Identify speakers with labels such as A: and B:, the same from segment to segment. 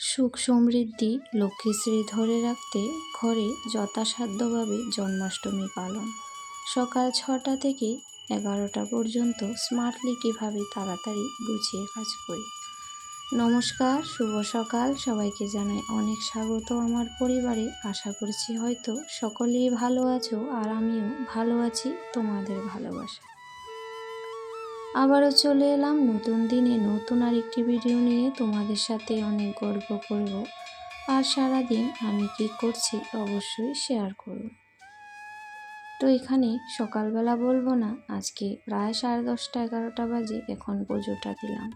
A: সুখ সমৃদ্ধি লক্ষ্মীশ্রী ধরে রাখতে ঘরে যথাসাধ্যভাবে জন্মাষ্টমী পালন। সকাল ছটা থেকে এগারোটা পর্যন্ত স্মার্টলি কীভাবে তাড়াতাড়ি গুছিয়ে কাজ করি। নমস্কার, শুভ সকাল। সবাইকে জানাই অনেক স্বাগত আমার পরিবারে। আশা করছি হয়তো সকলেই ভালো আছো আর আমিও ভালো আছি তোমাদের ভালোবাসা আবারও চলে এলাম নতুন দিনে নতুন আর একটি ভিডিও নিয়ে তোমাদের সাথে অনেক গল্প করব। আর সারাদিন আমি কি করছি অবশ্যই শেয়ার করব। তো এখানে সকালবেলা বলব না, আজকে প্রায় সাড়ে দশটা এগারোটা বাজে এখন পুজোটা দিলাম।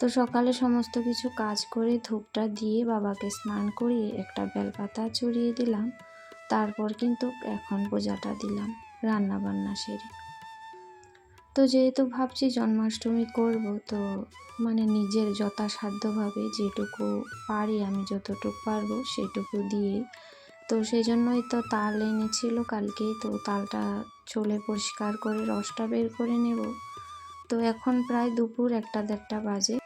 A: তো সকালে সমস্ত কিছু কাজ করে ধূপটা দিয়ে বাবাকে স্নান করিয়ে একটা বেলপাতা চড়িয়ে দিলাম। তারপর কিন্তু এখন পূজাটা দিলাম রান্না বান্না সেরে। তো যেহেতু ভাবছি জন্মাষ্টমী করব, তো মানে নিজের যথাসাধ্যভাবে যেটুকু পারি আমি যতটুকু পারব সেটুকু দিয়েই। তো সেই জন্যই তো তাল এনেছিল কালকে, তো তালটা চলে পরিষ্কার করে রসটা বের করে নেব। তো এখন প্রায় দুপুর একটা দেড়টা বাজে।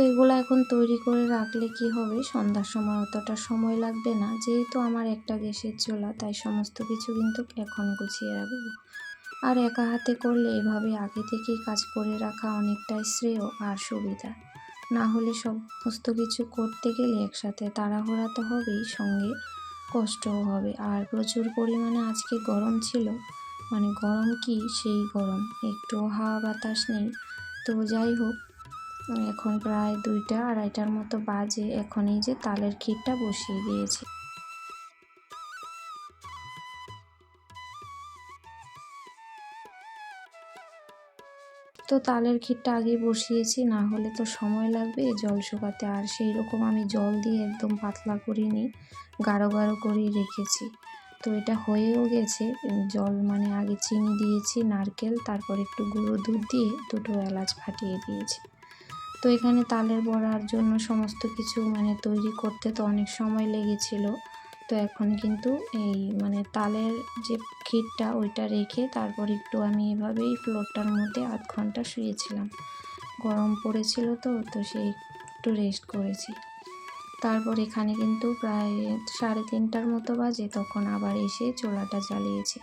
A: এগুলো এখন তৈরি করে রাখলে কি হবে? সন্ধ্যার সময় অতটা সময় লাগবে না। যেহেতু আমার একটা গ্যাসের চোলা, তাই সমস্ত কিছু কিন্তু এখন গুছিয়ে রাখব। আর একা হাতে করলে এভাবে আগে থেকেই কাজ করে রাখা অনেকটাই শ্রেয় আর সুবিধা। না হলে সমস্ত কিছু করতে গেলে একসাথে তাড়াহুড়া তো হবেই, সঙ্গে কষ্টও হবে। আর প্রচুর পরিমাণে আজকে গরম ছিল। মানে গরম কি? সেই গরম। একটু হাওয়া বাতাস নেই। তো যাই হোক এখন প্রায় দুইটা আড়াইটার মতো বাজে। এখন এই যে তালের ক্ষীরটা বসিয়ে দিয়েছি। তো তালের ক্ষীরটা আগে বসিয়েছি, না হলে তো সময় লাগবে। জল শুকাতে আর সেই রকম আমি জল দিয়ে একদম পাতলা করিনি, গাঢ় গাঢ় করেই রেখেছি। তো এটা হয়েও গেছে। জল মানে আগে চিনি দিয়েছি, নারকেল, তারপর একটু গুঁড়ো দুধ দিয়ে দুটো এলাচ ফাটিয়ে দিয়েছি। তো এখানে তালের বড়ার জন্য সমস্ত কিছু মানে তৈরি করতে তো অনেক সময় লেগেছিল। তো এখন কিন্তু এই মানে তালের যে ক্ষীরটা ওইটা রেখে তারপর একটু আমি এভাবেই ফ্লোরটার মধ্যে আধ ঘণ্টা শুয়েছিলাম। গরম পড়েছিল তো তো সেই একটু রেস্ট করেছি। তারপর এখানে কিন্তু প্রায় সাড়ে তিনটার মতো বাজে, তখন আবার এসে চোলাটা জ্বালিয়েছি।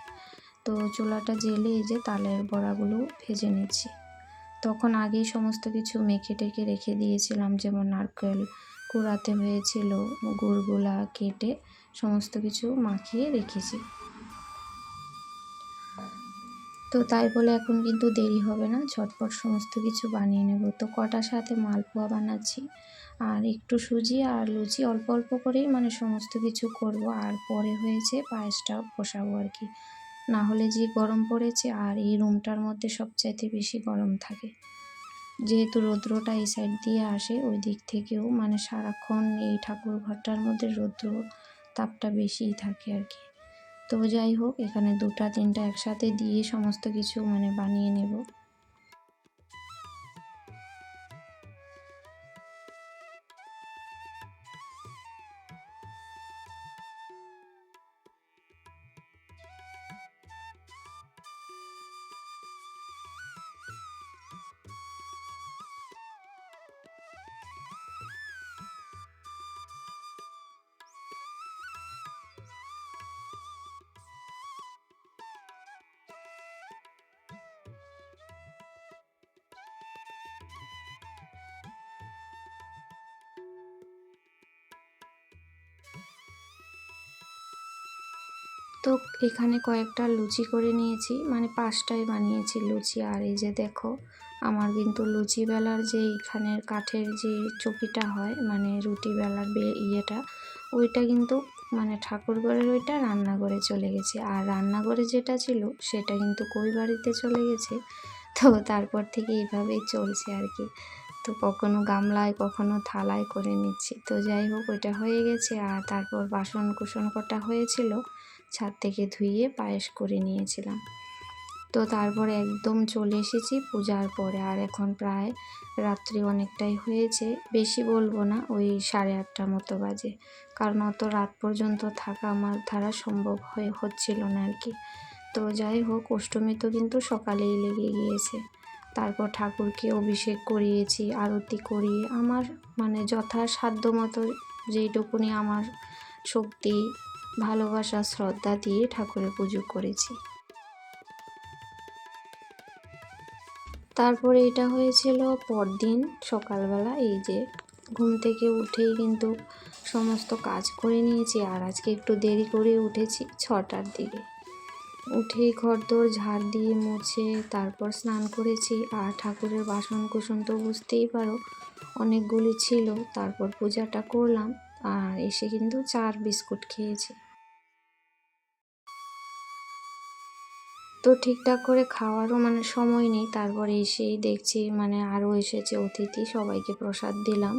A: তো চোলাটা জেলে যে তালের বড়াগুলো ভেজে নিচ্ছি। তখন আগেই সমস্ত কিছু মেখে টেকে রেখে দিয়েছিলাম, যেমন নারকেল কুড়াতে হয়েছিল, গুড়গুলা কেটে সমস্ত কিছু মাখিয়ে রেখেছি। তো তাই বলে এখন কিন্তু দেরি হবে না, ঝটপট সমস্ত কিছু বানিয়ে নেব। তো কটার সাথে মালপোয়া বানাচ্ছি, আর একটু সুজি আর লুচি অল্প অল্প করেই মানে সমস্ত কিছু করব, আর পরে হয়েছে পায়েসটা বসাবো আর কি। না হলে যে গরম পড়েছে আর এই রুমটার মধ্যে সবচাইতে বেশি গরম থাকে। যেহেতু রৌদ্রটা এই সাইড দিয়ে আসে, ওই দিক থেকেও মানে সারাক্ষণ এই ঠাকুর ঘরটার মধ্যে রৌদ্র তাপটা বেশিই থাকে আর কি। তো যাই হোক, এখানে দুটা তিনটা একসাথে দিয়ে সমস্ত কিছু মানে বানিয়ে নেব। তো এখানে কয়েকটা লুচি করে নিয়েছি। মানে পাঁচটাই বানিয়েছি লুচি। আর এই যে দেখো, আমার কিন্তু লুচি বেলার যে এখানের কাঠের যে চকিটা হয় মানে রুটি বেলার ইয়েটা, ওইটা কিন্তু মানে ঠাকুরঘরের ওইটা রান্নাঘরে চলে গেছে। আর রান্নাঘরে যেটা ছিল, সেটা কিন্তু কই বাড়িতে চলে গেছে? তো তারপর থেকে এইভাবেই চলছে আর কি। তো কখনো গামলায়, কখনো থালায় করে নিচ্ছি। তো যাই হোক, ওইটা হয়ে গেছে। আর তারপর বাসন কুসন কটা হয়েছিল ছাদ থেকে ধুইয়ে পায়েস করে নিয়েছিলাম। তো তারপরে একদম চলে এসেছি পূজার পরে। আর এখন প্রায় রাত্রি অনেকটাই হয়েছে। বেশি বলব না, ওই সাড়ে আটটা মতো বাজে। কারণ অত রাত পর্যন্ত থাকা আমার দ্বারা সম্ভব হয়ে, হচ্ছিল না আর কি। তো যাই হোক, অষ্টমী তো কিন্তু সকালেই লেগে গিয়েছে। তারপর ঠাকুরকে অভিষেক করিয়েছি, আরতি করিয়ে। আমার মানে যথাসাধ্য মতো যেইটুকুনি আমার শক্তি ভালোবাসা, শ্রদ্ধা দিয়ে ঠাকুরের পুজো করেছি। তারপরে এটা হয়েছিল পরদিন সকালবেলা, এই যে ঘুম থেকে উঠেই কিন্তু সমস্ত কাজ করে নিয়েছি, আর আজকে একটু দেরি করে উঠেছি ছটার দিকে। উঠেই ঘরদোর ঝাড় দিয়ে মুছে তারপর স্নান করেছি, আর ঠাকুরের বাসন কুসন তো বুঝতেই পারো অনেকগুলি ছিল, তারপর পূজাটা করলাম, আর এসে কিন্তু চার বিস্কুট খেয়েছি। তো ঠিকঠাক করে খাওয়ারও মানে সময় নেই। তারপরে এসেই দেখছি মানে আরও এসেছে অতিথি, সবাইকে প্রসাদ দিলাম।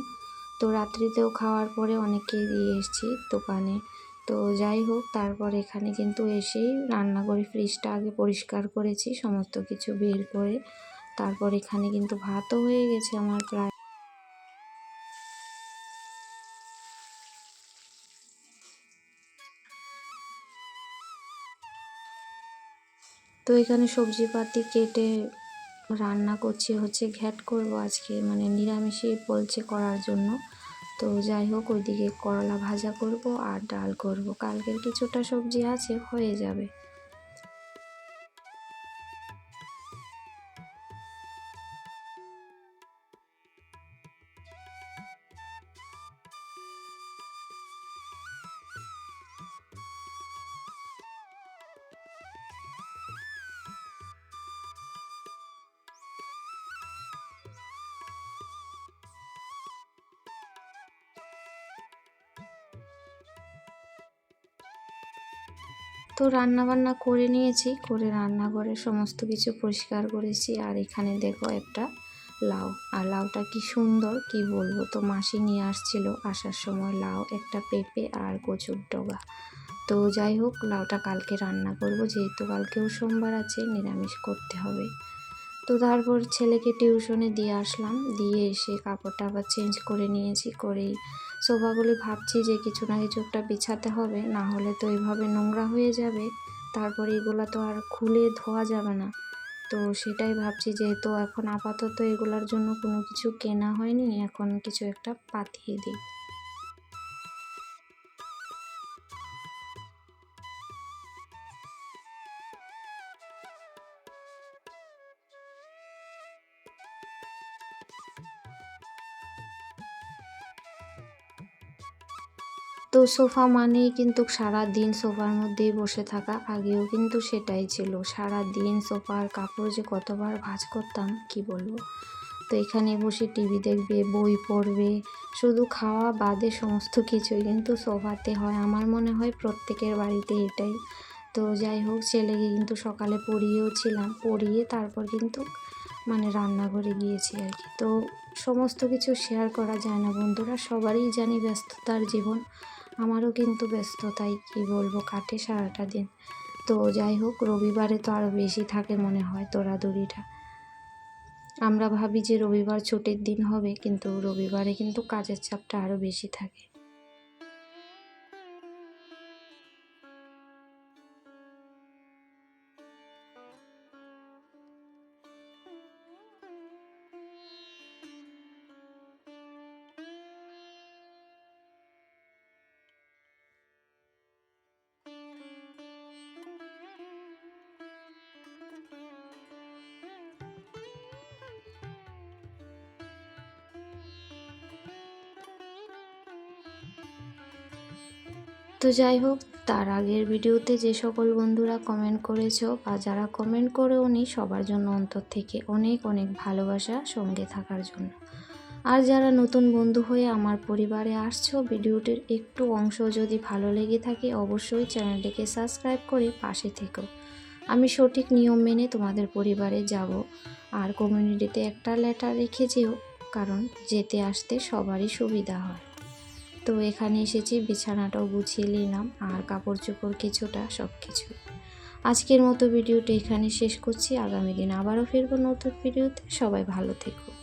A: তো রাত্রিতেও খাওয়ার পরে অনেককে দিয়ে এসেছি দোকানে। তো যাই হোক, তারপর এখানে কিন্তু এসেই রান্না করে ফ্রিজটা আগে পরিষ্কার করেছি, সমস্ত কিছু বের করে। তারপর এখানে কিন্তু ভাতও হয়ে গেছে আমার প্রায়। তো এখানে সবজিপাতি কেটে রান্না করছি, হচ্ছে ঘ্যাট করব আজকে মানে নিরামিষই বলছে করার জন্য। তো যাই হোক, ওইদিকে করলা ভাজা করব আর ডাল করব। কালকের কিছুটা সবজি আছে, হয়ে যাবে। তো রান্না বান্না করে নিয়েছি, করে রান্নাঘরে সমস্ত কিছু পরিষ্কার করেছি। আর এখানে দেখো একটা লাউ। আর লাউটা কি সুন্দর, কি বলব? তো মাসি নিয়ে আসছিল আসার সময় লাউ, একটা পেঁপে আর কচুর ডগা। তো যাই হোক, লাউটা কালকে রান্না করব, যেহেতু কালকেও সোমবার আছে, নিরামিষ করতে হবে। তো তারপর ছেলেকে টিউশনে দিয়ে আসলাম। দিয়ে এসে কাপড়টা আবার চেঞ্জ করে নিয়েছি, করেই সোফাগুলি ভাবছি যে কিছু না কিছু একটা বিছাতে হবে, না হলে তো এইভাবে নোংরা হয়ে যাবে। তারপরে এগুলো তো আর খুলে ধোয়া যাবে না। তো সেটাই ভাবছি যেহেতু এখন আপাতত এগুলোর জন্য কোনো কিছু কেনা হয়নি, এখন কিছু একটা পাতিয়ে দিই। তো সোফা মানেই কিন্তু সারা দিন সোফার মধ্যেই বসে থাকা, আগেও কিন্তু সেটাই ছিল। সারা দিন সোফার কাপড় যে কতবার ভাঁজ করতাম, কি বলব? তো এখানে বসে টিভি দেখবে, বই পড়বে, শুধু খাওয়া বাদে সমস্ত কিছুই। কিন্তু সোফাতে হয়, আমার মনে হয় প্রত্যেকের বাড়িতে এটাই। তো যাই হোক, ছেলেকে কিন্তু সকালে পড়িয়েও ছিলাম। পড়িয়ে তারপর কিন্তু মানে রান্নাঘরে গিয়েছি আর কি। তো সমস্ত কিছু শেয়ার করা যায় না বন্ধুরা, সবারই জানি ব্যস্ততার জীবন। আমারও কিন্তু ব্যস্ততাই কী বলব, কাটে সারাটা দিন। তো যাই হোক, রবিবারে তো আরও বেশি থাকে মনে হয় দৌড়াদৌড়িটা। আমরা ভাবি যে রবিবার ছুটির দিন হবে, কিন্তু রবিবারে কিন্তু কাজের চাপটা আরও বেশি থাকে। তো যাই হোক, তার আগের ভিডিওতে যে সকল বন্ধুরা কমেন্ট করেছ বা যারা কমেন্ট করেও নি, সবার জন্য অন্তর থেকে অনেক অনেক ভালোবাসা সঙ্গে থাকার জন্য। আর যারা নতুন বন্ধু হয়ে আমার পরিবারে আসছো, ভিডিওটির একটু অংশ যদি ভালো লেগে থাকে, অবশ্যই চ্যানেলটিকে সাবস্ক্রাইব করে পাশে থেকো। আমি সঠিক নিয়ম মেনে তোমাদের পরিবারে যাব। আর কমিউনিটিতে একটা লেটার রেখে যেও, কারণ যেতে আসতে সবারই সুবিধা হয়। তো এখানে এসেছি, বিছানাটাও গুছিয়ে নিলাম আর কাপড় চোপড় কিছুটা সব কিছু আজকের মতো ভিডিওটা এখানে শেষ করছি। আগামী দিন আবারও ফিরবো নতুন ভিডিওতে। সবাই ভালো থেকো।